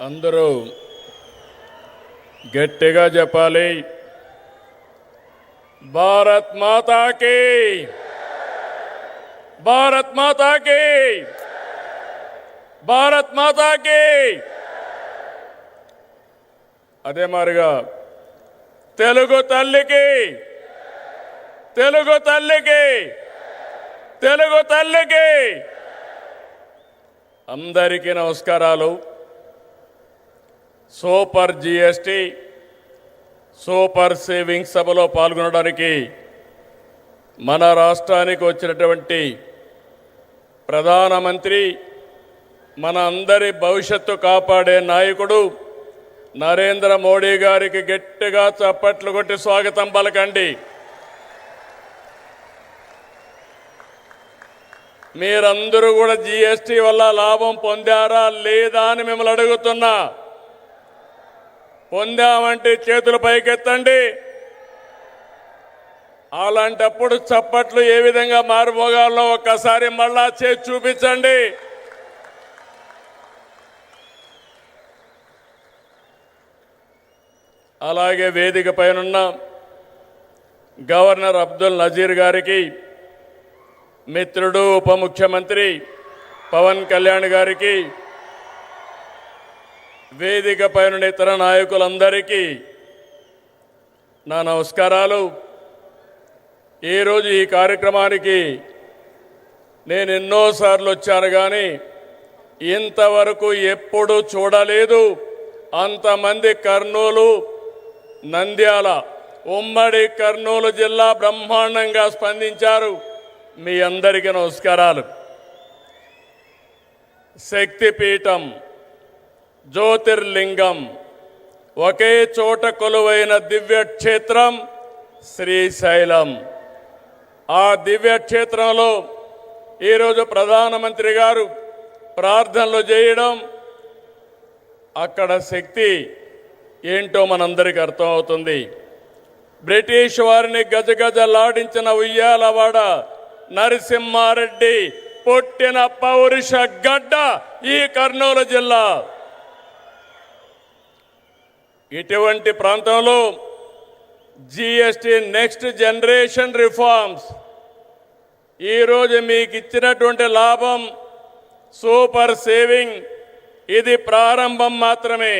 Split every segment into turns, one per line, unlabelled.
అందరూ గట్టిగా చెప్పాలి. భారత్ మాతాకి భారత్ మాతాకి భారత్ మాతాకి. అదే మారిగా తెలుగు తల్లికి తెలుగు తల్లికి తెలుగు తల్లికి అందరికీ నమస్కారాలు. సూపర్ జిఎస్టి సూపర్ సేవింగ్స్ సభలో పాల్గొనడానికి మన రాష్ట్రానికి వచ్చినటువంటి ప్రధానమంత్రి మన అందరి భవిష్యత్తు కాపాడే నాయకుడు నరేంద్ర మోడీ గారికి గట్టిగా చప్పట్లు కొట్టి స్వాగతం పలకండి. మీరందరూ కూడా జీఎస్టీ వల్ల లాభం పొందారా లేదా అని మిమ్మల్ని అడుగుతున్నా. పొందామంటే చేతులు పైకెత్తండి. అలాంటప్పుడు చప్పట్లు ఏ విధంగా మారుమోగాలో ఒక్కసారి మళ్ళా చేసి చూపించండి. అలాగే వేదిక పైనున్న గవర్నర్ అబ్దుల్ నజీర్ గారికి మిత్రుడు ఉప ముఖ్యమంత్రి పవన్ కళ్యాణ్ గారికి వేదిక పైన ఇతర నాయకులందరికీ నా నమస్కారాలు. ఈరోజు ఈ కార్యక్రమానికి నేను ఎన్నోసార్లు వచ్చాను కానీ ఇంతవరకు ఎప్పుడు చూడలేదు. అంతమంది కర్నూలు నంద్యాల ఉమ్మడి కర్నూలు జిల్లా బ్రహ్మాండంగా స్పందించారు. మీ అందరికీ నమస్కారాలు. శక్తిపీఠం జ్యోతిర్లింగం. ఒకే చోట కొలువైన దివ్య క్షేత్రం శ్రీశైలం. ఆ దివ్య క్షేత్రంలో ఈరోజు ప్రధానమంత్రి గారు ప్రార్థనలు చేయడం అక్కడ శక్తి ఏంటో మనందరికీ అర్థమవుతుంది. బ్రిటిష్ వారిని గజగజలాడించిన ఉయ్యాలవాడ నరసింహారెడ్డి పుట్టిన పౌరుష గడ్డ ఈ కర్నూలు జిల్లా. ఇటువంటి ప్రాంతంలో జిఎస్టి నెక్స్ట్ జనరేషన్ రిఫార్మ్స్. ఈరోజు మీకు ఇచ్చినటువంటి లాభం సూపర్ సేవింగ్. ఇది ప్రారంభం మాత్రమే.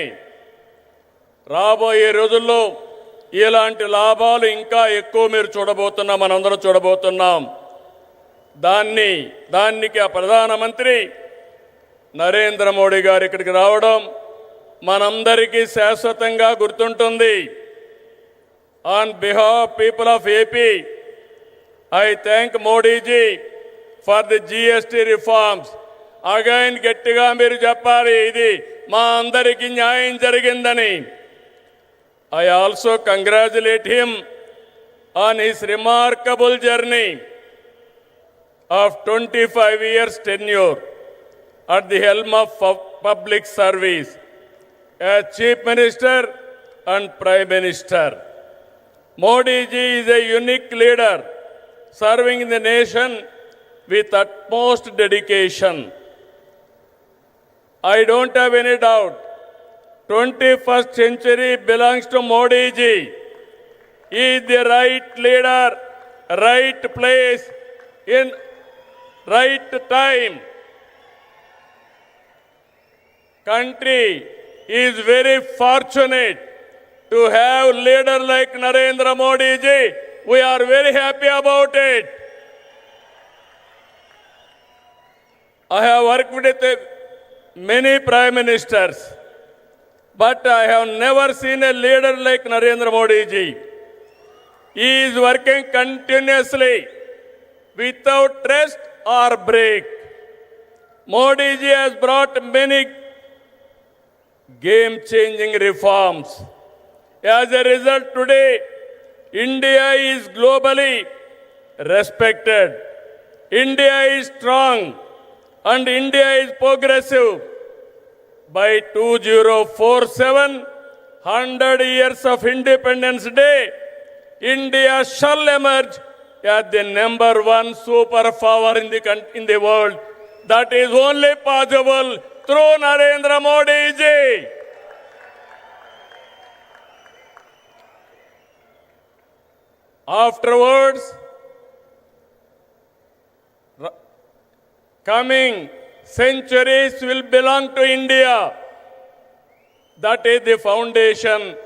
రాబోయే రోజుల్లో ఇలాంటి లాభాలు ఇంకా ఎక్కువ మీరు చూడబోతున్నాం మనందరం చూడబోతున్నాం. దాన్ని దానికి ఆ ప్రధానమంత్రి నరేంద్ర మోడీ గారు ఇక్కడికి రావడం మనందరికీ శాశ్వతంగా గుర్తుంటుంది. On behalf people of AP I thank Modiji for the GST reforms again గట్టిగా మీరు చెప్పాలి ఇది మా అందరికీ న్యాయం జరిగిందని. I also congratulate him on his remarkable journey of twenty five years tenure at the helm of public service as Chief Minister and Prime Minister. Modi ji is a unique leader serving the nation with utmost dedication. I don't have any doubt. 21st century belongs to Modi ji. He is the right leader, right place, in right time. country is very fortunate to have leader like Narendra Modi ji. We are very happy about it. I have worked with many prime ministers, but I have never seen a leader like Narendra Modi ji. He is working continuously without rest or break. Modi ji has brought many game changing reforms. As a result, today, India is globally respected. India is strong and India is progressive. By 2047, 100 years of Independence Day, India shall emerge as the number one superpower in the, in the world. That is only possible through Narendra Modi ji. Afterwards, coming centuries will belong to India. That is the foundation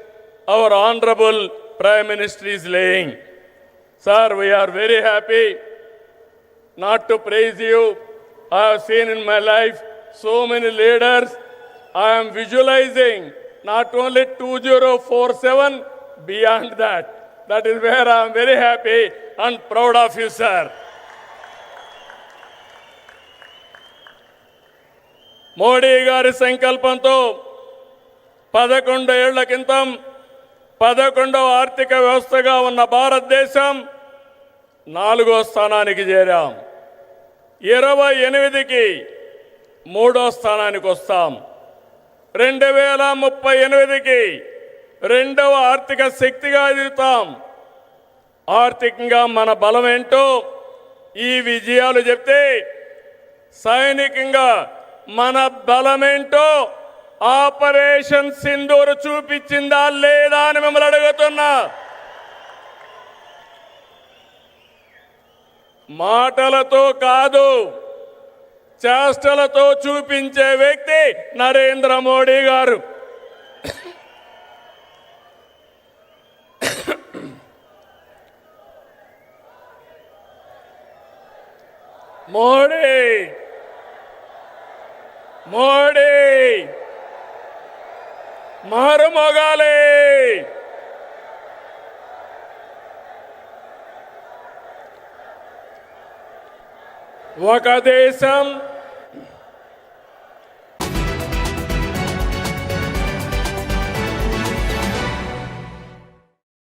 our Honorable Prime Minister is laying. Sir, we are very happy not to praise you. I have seen in my life so many leaders. I am visualizing not only 2047, beyond that. That is where I am very happy and proud of you, sir. Modi గారి సంకల్పంతో పదకొండు ఏళ్ళ క్రితం పదకొండవ ఆర్థిక వ్యవస్థగా ఉన్న భారతదేశం నాలుగో స్థానానికి చేరాం ఇరవై ఎనిమిదికి మూడో స్థానానికి వస్తాం. రెండు వేల ముప్పై ఎనిమిదికి రెండవ ఆర్థిక శక్తిగా ఎదుగుతాం. ఆర్థికంగా మన బలం ఏంటో ఈ విజయాలు చెప్తే సైనికంగా మన బలమేంటో ఆపరేషన్ సింధూరు చూపించిందా లేదా అని మిమ్మల్ని అడుగుతున్నా. మాటలతో కాదు చేష్టలతో చూపించే వ్యక్తి నరేంద్ర మోడీ గారు. మోడీ! మోడీ! మారుమోగాలి! ఒక దేశం